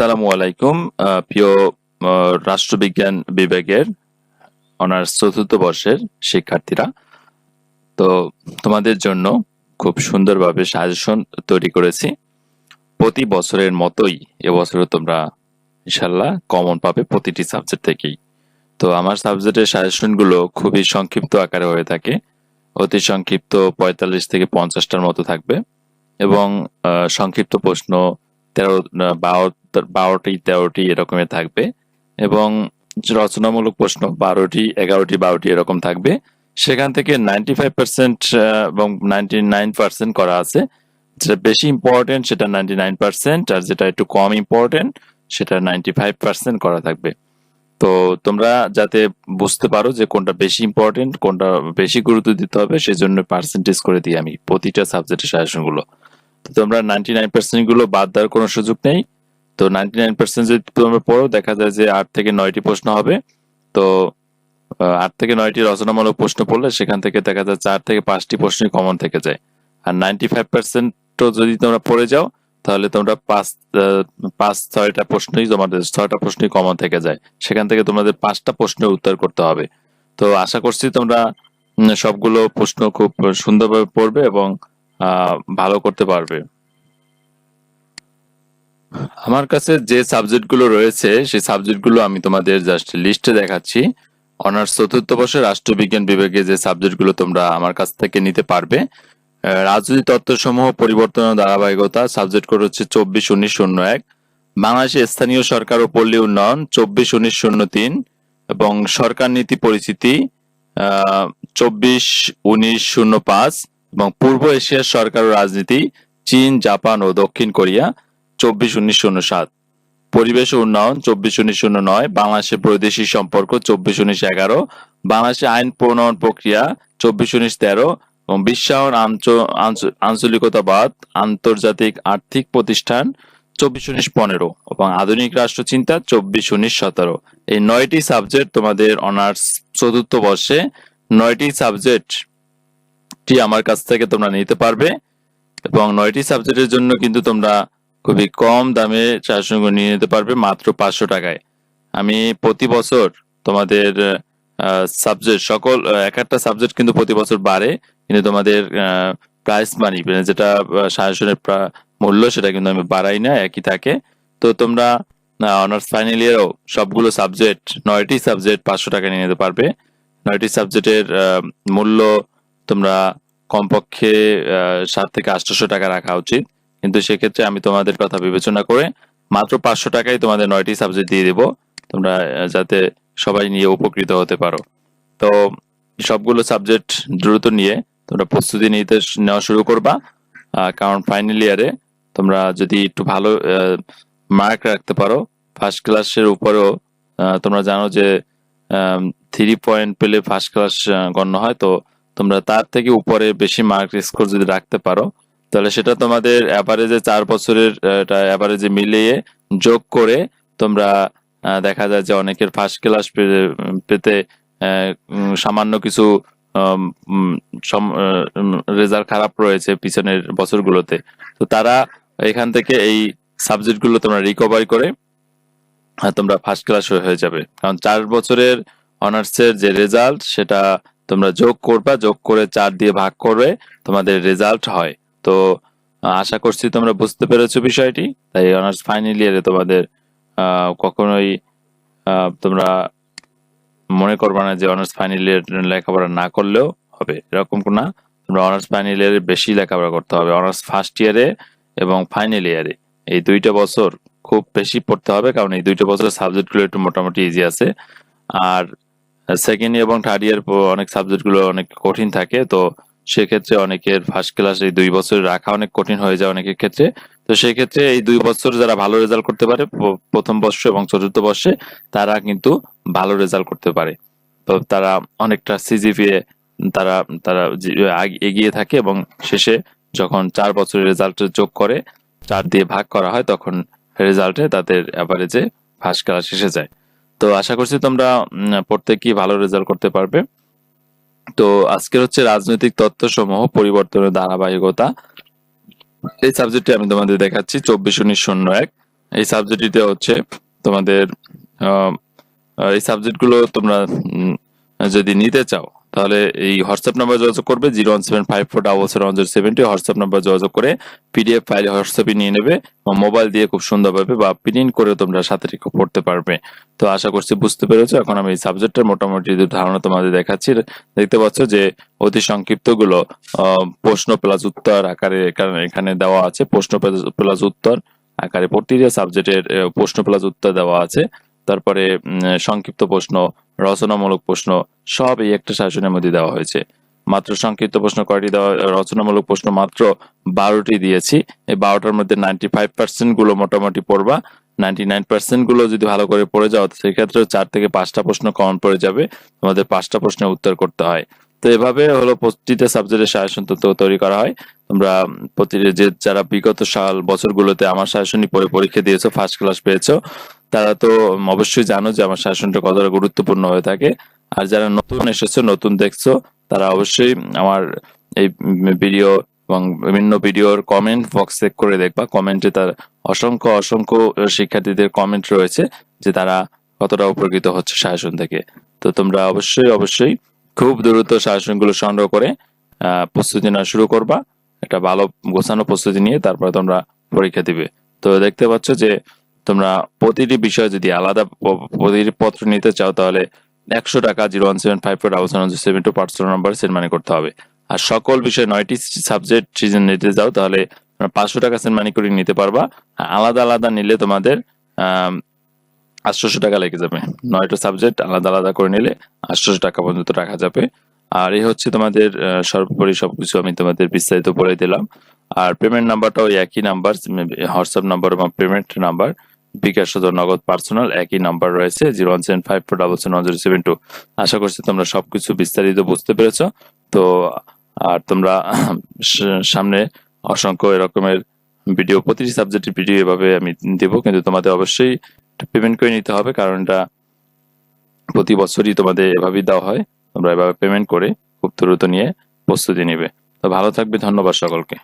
আসসালামু আলাইকুম প্রিয় রাষ্ট্রবিজ্ঞান বিভাগের অনার্স চতুর্থ বর্ষের শিক্ষার্থীরা। তো তোমাদের জন্য খুব সুন্দরভাবে সাজেশন তৈরি করেছি। প্রতি বছরের মতোই এবছরও তোমরা ইনশাল্লাহ কমন পাবে প্রতিটি সাবজেক্ট থেকেই। তো আমার সাবজেক্টের সাজেশনগুলো খুবই সংক্ষিপ্ত আকারে হয়ে থাকে। অতি সংক্ষিপ্ত পঁয়তাল্লিশ থেকে পঞ্চাশটার মতো থাকবে। এবং সংক্ষিপ্ত প্রশ্ন তেরো বারো বারোটি, তেরোটি এরকমের থাকবে। এবং রচনামূলক প্রশ্ন বারোটি, এগারোটি, বারোটি এরকম থাকবে। সেখান থেকে নাইনটি ফাইভ পার্সেন্ট এবং নাইনটি নাইন পার্সেন্ট করা আছে। যেটা বেশি ইম্পর্টেন্ট সেটা নাইনটি নাইন পার্সেন্ট আর যেটা একটু কম ইম্পর্টেন্ট সেটা নাইনটি ফাইভ পার্সেন্ট করা থাকবে। তো তোমরা যাতে বুঝতে পারো যে কোনটা বেশি ইম্পর্টেন্ট কোনটা বেশি গুরুত্ব দিতে হবে সেই জন্য পার্সেন্টেজ করে দিই আমি প্রতিটা সাবজেক্টের সাজেশনগুলো। তো তোমরা নাইনটি নাইন পার্সেন্টগুলো বাদ দেওয়ার কোনো সুযোগ নেই। তো নাইনটি নাইন পার্সেন্ট যদি তোমরা পড়ো, দেখা যায় যে আট থেকে নয়টি প্রশ্ন হবে। তো আট থেকে নয়টি রচনামূলক প্রশ্ন পড়লে সেখান থেকে দেখা যায় চার থেকে পাঁচটি প্রশ্নই কমন থেকে যায়। আর নাইনটি ফাইভ পার্সেন্টও যদি তোমরা পড়ে যাও, তাহলে তোমরা পাঁচ পাঁচ ছয়টা প্রশ্নই তোমাদের, ছয়টা প্রশ্নই কমন থেকে যায়। সেখান থেকে তোমাদের পাঁচটা প্রশ্নের উত্তর করতে হবে। তো আশা করছি তোমরা সবগুলো প্রশ্ন খুব সুন্দরভাবে পড়বে এবং ভালো করতে পারবে। আমার কাছে যে সাবজেক্টগুলো রয়েছে সেই সাবজেক্টগুলো আমি তোমাদের জাস্ট লিস্টে দেখাচ্ছি। অনার্স চতুর্থ বর্ষে রাষ্ট্রবিজ্ঞান বিভাগে যে সাবজেক্টগুলো তোমরা আমার কাছ থেকে নিতে পারবে। আহ, রাজনৈতিক তত্ত্বসমূহ পরিবর্তন ও ধারাবাহিকতা সাবজেক্ট কোড হচ্ছে চব্বিশ উনিশ শূন্য এক। বাংলাদেশের স্থানীয় সরকার ও পল্লী উন্নয়ন চব্বিশ উনিশ শূন্য তিন। এবং সরকার নীতি পরিচিতি চব্বিশ উনিশ শূন্য পাঁচ। এবং পূর্ব এশিয়ার সরকার ও রাজনীতি চীন জাপান ও দক্ষিণ কোরিয়া। চব্বিশ উনিশ শূন্য সাত। পরিবেশ উন্নয়ন, চব্বিশ উনিশ শূন্য নয়। বাংলাদেশের বৈদেশিক সম্পর্ক, চব্বিশ উনিশ এগারো। বাংলাদেশের আইন প্রণয়ন প্রক্রিয়া, চব্বিশ উনিশ তেরো। এবং বিশ্বায়ন আঞ্চ- আঞ্চ- আঞ্চলিকতাবাদ, আন্তর্জাতিক আর্থিক প্রতিষ্ঠান, চব্বিশ উনিশ পনেরো। এবং আধুনিক রাষ্ট্রচিন্তা, চব্বিশ উনিশ সতেরো। এই নয়টি সাবজেক্ট তোমাদের অনার্স চতুর্থ বর্ষে, নয়টি সাবজেক্ট টি আমার কাছ থেকে তোমরা নিতে পারবে। এবং নয়টি সাবজেক্টের জন্য কিন্তু তোমরা খুবই কম দামে শাসনগুলো নিয়ে নিতে পারবে, মাত্র পাঁচশো টাকায়। আমি প্রতি বছর তোমাদের সাবজেক্ট সকল এক একটা সাবজেক্ট কিন্তু প্রতি বছর বাড়ে, কিন্তু তোমাদের প্রাইস মানি যেটা সাজেশনের মূল্য সেটা কিন্তু আমি বাড়াই না, একই থাকে। তো তোমরা অনার্স ফাইনাল ইয়ারও সবগুলো সাবজেক্ট নয়টি সাবজেক্ট পাঁচশো টাকা নিয়ে নিতে পারবে। নয়টি সাবজেক্টের মূল্য তোমরা কমপক্ষে সাত থেকে আটশোশো টাকা রাখা উচিত। কিন্তু সেক্ষেত্রে আমি তোমাদের কথা বিবেচনা করে মাত্র পাঁচশো টাকায় তোমাদের নয়টি সাবজেক্ট দিয়ে দেবো। তোমরা যাতে সবাই নিয়ে উপকৃত হতে পারো। তো সবগুলো সাবজেক্ট দ্রুত নিয়ে তোমরা প্রস্তুতি নিতে নেওয়া শুরু করবা। কারণ ফাইনাল ইয়ারে তোমরা যদি একটু ভালো মার্ক রাখতে পারো ফার্স্ট ক্লাসের উপরেও তোমরা জানো যে থ্রি পয়েন্ট পেলে ফার্স্ট ক্লাস গণ্য হয়। তো তোমরা তার থেকে উপরে বেশি মার্ক স্কোর যদি রাখতে পারো তাহলে সেটা তোমাদের অ্যাভারেজে চার বছরের অ্যাভারেজে মিলিয়ে যোগ করে তোমরা দেখা যায় যে অনেকের ফার্স্ট ক্লাস পেতে সামান্য কিছু রেজাল্ট খারাপ রয়েছে পিছনের বছরগুলোতে। তো তারা এখান থেকে এই সাবজেক্টগুলো তোমরা রিকভারি করে তোমরা ফার্স্ট ক্লাস হয়ে যাবে। কারণ চার বছরের অনার্সের যে রেজাল্ট সেটা তোমরা যোগ করবা, যোগ করে চার দিয়ে ভাগ করে তোমাদের রেজাল্ট হয়। তো আশা করছি তোমরা বুঝতে পেরেছ বিষয়টি। তাই অনার্স ফাইনাল ইয়ারে তোমাদের কখনোই তোমরা মনে করবা না যে অনার্স ফাইনাল ইয়ার লেখাপড়া না করলেও হবে, এরকম না। তোমরা অনার্স ফাইনাল ইয়ারে বেশি লেখাপড়া করতে হবে অনার্স ফার্স্ট ইয়ারে এবং ফাইনাল ইয়ারে এই দুইটা বছর খুব বেশি পড়তে হবে, কারণ এই দুইটা বছরের সাবজেক্টগুলো একটু মোটামুটি ইজি আছে। আর সেকেন্ড ইয়ার এবং থার্ড ইয়ার অনেক সাবজেক্টগুলো অনেক কঠিন থাকে, তো সেক্ষেত্রে অনেকের ফার্স্ট ক্লাস এই দুই বছর রাখা অনেক কঠিন হয়ে যায় অনেকের ক্ষেত্রে। তো সেই ক্ষেত্রে এই দুই বছর যারা ভালো রেজাল্ট করতে পারে প্রথম বর্ষ এবং চতুর্থ বর্ষে তারা কিন্তু ভালো রেজাল্ট করতে পারে। তো তারা অনেকটা সিজিপিএ তারা তারা এগিয়ে থাকে এবং শেষে যখন চার বছরের রেজাল্ট যোগ করে, চার দিয়ে ভাগ করা হয়, তখন রেজাল্টে তাদের অ্যাভারেজে ফার্স্ট ক্লাস এসে যায়। তো আশা করছি তোমরা প্রত্যেকেই ভালো রেজাল্ট করতে পারবে। তো আজকের হচ্ছে রাজনৈতিক তত্ত্ব সমূহ পরিবর্তনের ধারাবাহিকতা। এই সাবজেক্টটি আমি তোমাদের দেখাচ্ছি, চব্বিশ উনিশ শূন্য এক। এই সাবজেক্টটিতে হচ্ছে তোমাদের এই সাবজেক্টগুলো তোমরা যদি নিতে চাও তাহলে এই হোয়াটসঅ্যাপ নাম্বার যোগাযোগ করবে zero one seven five four double seven zero seventy WhatsApp number যোগাযোগ করে পিডিএফ ফাইল হোয়াটসঅ্যাপে নিয়ে নেবে বা মোবাইল দিয়ে খুব সুন্দরভাবে বা প্রিন্ট করে তোমরা সাথে পড়তে পারবে। তো আশা করছি বুঝতে পেরেছ। এখন আমি এই সাবজেক্টের মোটামুটি ধারণা তোমাদের দেখাচ্ছি দেখতে পাচ্ছ যে অতি সংক্ষিপ্তগুলো আহ, প্রশ্ন প্লাস উত্তর আকারে এখানে দেওয়া আছে। প্রশ্ন প্লাস উত্তর আকারে প্রতিটা সাবজেক্টের প্রশ্ন প্লাস উত্তর দেওয়া আছে। তারপরে সংক্ষিপ্ত প্রশ্ন রচনামূলক প্রশ্ন সব এই একটা শাসনের মধ্যে দেওয়া হয়েছে। মাত্র সংক্ষিপ্ত প্রশ্ন কয়টি দেওয়া রচনামূলক প্রশ্ন মাত্র বারোটি দিয়েছি। এই বারোটার মধ্যে নাইনটি ফাইভ পার্সেন্টগুলো মোটামুটি পড়বা। নাইনটি নাইন পার্সেন্টগুলো যদি ভালো করে পড়ে যাও সেক্ষেত্রে চার থেকে পাঁচটা প্রশ্ন কমন পড়ে যাবে। তোমাদের পাঁচটা প্রশ্নের উত্তর করতে হয়। তো এভাবে হলো প্রতিটা সাবজেক্টের সাজেশন তথ্য তৈরি করা হয়। তোমরা প্রতি যে যারা বিগত সাল বছরগুলোতে আমার সাজেশনই পরে পরীক্ষা দিয়েছ ফার্স্ট ক্লাস পেয়েছ তারা তো অবশ্যই জানো যে আমার শাসনটা কতটা গুরুত্বপূর্ণ হয়ে থাকে। আর যারা নতুন এসেছ, নতুন দেখছ, তারা অবশ্যই আমার এই ভিডিও এবং বিভিন্ন ভিডিওর কমেন্ট বক্স চেক করে দেখবা। কমেন্টে তার অসংখ্য অসংখ্য শিক্ষার্থীদের কমেন্ট রয়েছে যে তারা কতটা উপকৃত হচ্ছে শাসন থেকে। তো তোমরা অবশ্যই অবশ্যই খুব দ্রুত শাসনগুলো সংগ্রহ করে প্রস্তুতি নেওয়া শুরু করবা। একটা ভালো গোছানো প্রস্তুতি নিয়ে তারপরে তোমরা পরীক্ষা দিবে। তো দেখতে পাচ্ছ যে তোমরা প্রতিটি বিষয় যদি আলাদা প্রতিটি পত্র নিতে চাও, তাহলে একশো টাকা zero one seven five four double seven seven two personal number send money করতে হবে। আর সকল বিষয় নয়টি সাবজেক্ট সিজন নিতে যাও তাহলে পাঁচশো টাকা সেন্ড মানি করে নিতে পারবা। আলাদা আলাদা নিলে তোমাদের আটশোশো টাকা লেগে যাবে। নয়টা সাবজেক্ট আলাদা আলাদা করে নিলে আটশোশো টাকা পর্যন্ত রাখা যাবে। আর এই হচ্ছে তোমাদের সর্বোপরি সবকিছু আমি তোমাদের বিস্তারিত বলে দিলাম। আর পেমেন্ট নাম্বারটাও একই নাম্বার হোয়াটসঅ্যাপ নাম্বার এবং payment number bKash Nagad personal, একই নাম্বার রয়েছে zero one seven five four double seven one zero seven two. আশা করছি তোমরা সবকিছু বিস্তারিত বুঝতে পেরেছ। তো, আর তোমরা সামনে অসংখ্য এরকমের ভিডিও, প্রতিটি সাবজেক্টের ভিডিও এভাবে আমি দেবো, কিন্তু তোমাদের অবশ্যই পেমেন্ট করে নিতে হবে, কারণ এটা প্রতি বছরই তোমাদের এভাবেই দেওয়া হয়। তোমরা এভাবে পেমেন্ট করে খুব দ্রুত নিয়ে প্রস্তুতি নিবে। তো ভালো থাকবে, ধন্যবাদ সকলকে।